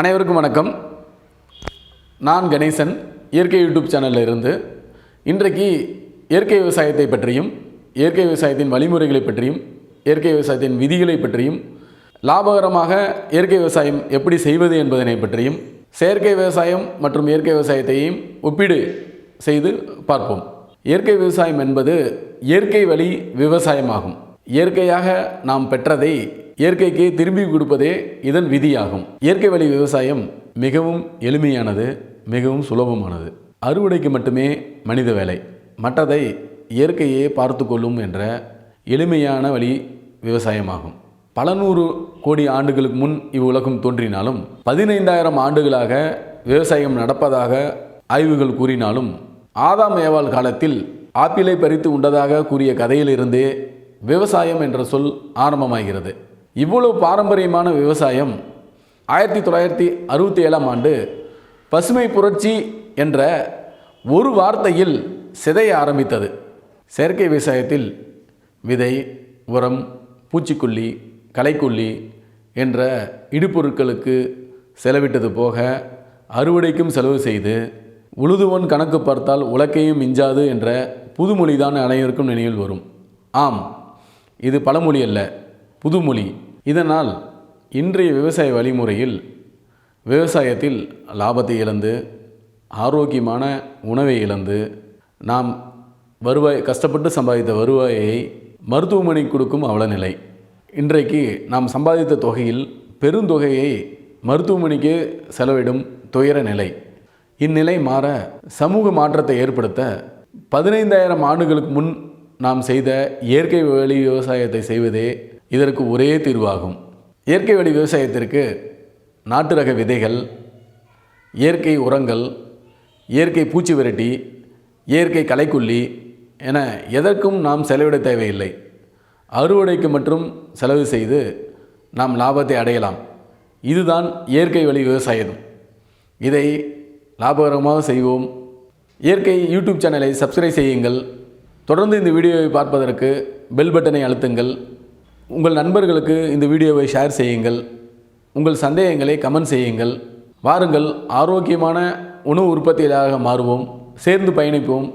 அனைவருக்கும் வணக்கம். நான் கணேசன். இயற்கை யூடியூப் சேனலில் இருந்து இன்றைக்கு இயற்கை விவசாயத்தை பற்றியும் இயற்கை விவசாயத்தின் வழிமுறைகளை பற்றியும் இயற்கை விவசாயத்தின் விதிகளை பற்றியும் லாபகரமாக இயற்கை விவசாயம் எப்படி செய்வது என்பதனை பற்றியும் செயற்கை விவசாயம் மற்றும் இயற்கை விவசாயத்தையும் ஒப்பீடு செய்து பார்ப்போம். இயற்கை விவசாயம் என்பது இயற்கை வழி விவசாயமாகும். இயற்கையாக நாம் பெற்றதை இயற்கைக்கு திரும்பி கொடுப்பதே இதன் விதியாகும். இயற்கை வழி விவசாயம் மிகவும் எளிமையானது மிகவும் சுலபமானது. அறுவடைக்கு மட்டுமே மனித வேலை. மற்றதை இயற்கையே பார்த்து கொள்ளும் என்ற எளிமையான வழி விவசாயமாகும். பல நூறு கோடி ஆண்டுகளுக்கு முன் இவ்வுலகம் தோன்றினாலும் பதினைந்தாயிரம் ஆண்டுகளாக விவசாயம் நடப்பதாக ஆய்வுகள் கூறினாலும் ஆதாம் ஏவாள் காலத்தில் ஆப்பிளை பறித்து உண்டதாக கூறிய கதையிலிருந்தே விவசாயம் என்ற சொல் ஆரம்பமாகிறது. இவ்வளவு பாரம்பரியமான விவசாயம் ஆயிரத்தி தொள்ளாயிரத்தி அறுபத்தி ஏழாம் ஆண்டு பசுமை புரட்சி என்ற ஒரு வார்த்தையில் சிதைய ஆரம்பித்தது. செயற்கை விவசாயத்தில் விதை உரம் பூச்சிக்கொல்லி களைக்கொல்லி என்ற இடுபொருட்களுக்கு செலவிட்டது போக அறுவடைக்கும் செலவு செய்து உழுதுவன் கணக்கு பார்த்தால் உலக்கையும் மிஞ்சாது என்ற புதுமொழிதான் அனைவருக்கும் நினைவில் வரும். ஆம் இது பழமொழி அல்ல. புதுமொழி. இதனால் இன்றைய விவசாய வழிமுறையில் விவசாயத்தில் லாபத்தை இழந்து ஆரோக்கியமான உணவை இழந்து நாம் வருவாய் கஷ்டப்பட்டு சம்பாதித்த வருவாயை மருத்துவமனைக்கு கொடுக்கும் அவலநிலை. இன்றைக்கு நாம் சம்பாதித்த தொகையில் பெருந்தொகையை மருத்துவமனைக்கு செலவிடும் துயர நிலை. இந்நிலை மாற சமூக மாற்றத்தை ஏற்படுத்த பதினைந்தாயிரம் ஆண்டுகளுக்கு முன் நாம் செய்த இயற்கை வழி விவசாயத்தை செய்வதே இதற்கு ஒரே தீர்வாகும். இயற்கை வழி விவசாயத்திற்கு நாட்டு ரக விதைகள் இயற்கை உரங்கள் இயற்கை பூச்சி விரட்டி இயற்கை களைக்கொல்லி என எதற்கும் நாம் செலவிட தேவையில்லை. அறுவடைக்கு மட்டும் செலவு செய்து நாம் லாபத்தை அடையலாம். இதுதான் இயற்கை வழி விவசாயம் இதை லாபகரமாக செய்வோம். இயற்கை யூடியூப் சேனலை சப்ஸ்கிரைப் செய்யுங்கள். தொடர்ந்து இந்த வீடியோவை பார்ப்பதற்கு பெல் பட்டனை அழுத்துங்கள். உங்கள் நண்பர்களுக்கு இந்த வீடியோவை ஷேர் செய்யுங்கள். உங்கள் சந்தேகங்களை கமெண்ட் செய்யுங்கள். வாருங்கள் ஆரோக்கியமான உணவு உற்பத்தியாளராக மாறுவோம். சேர்ந்து பயணிப்போம்.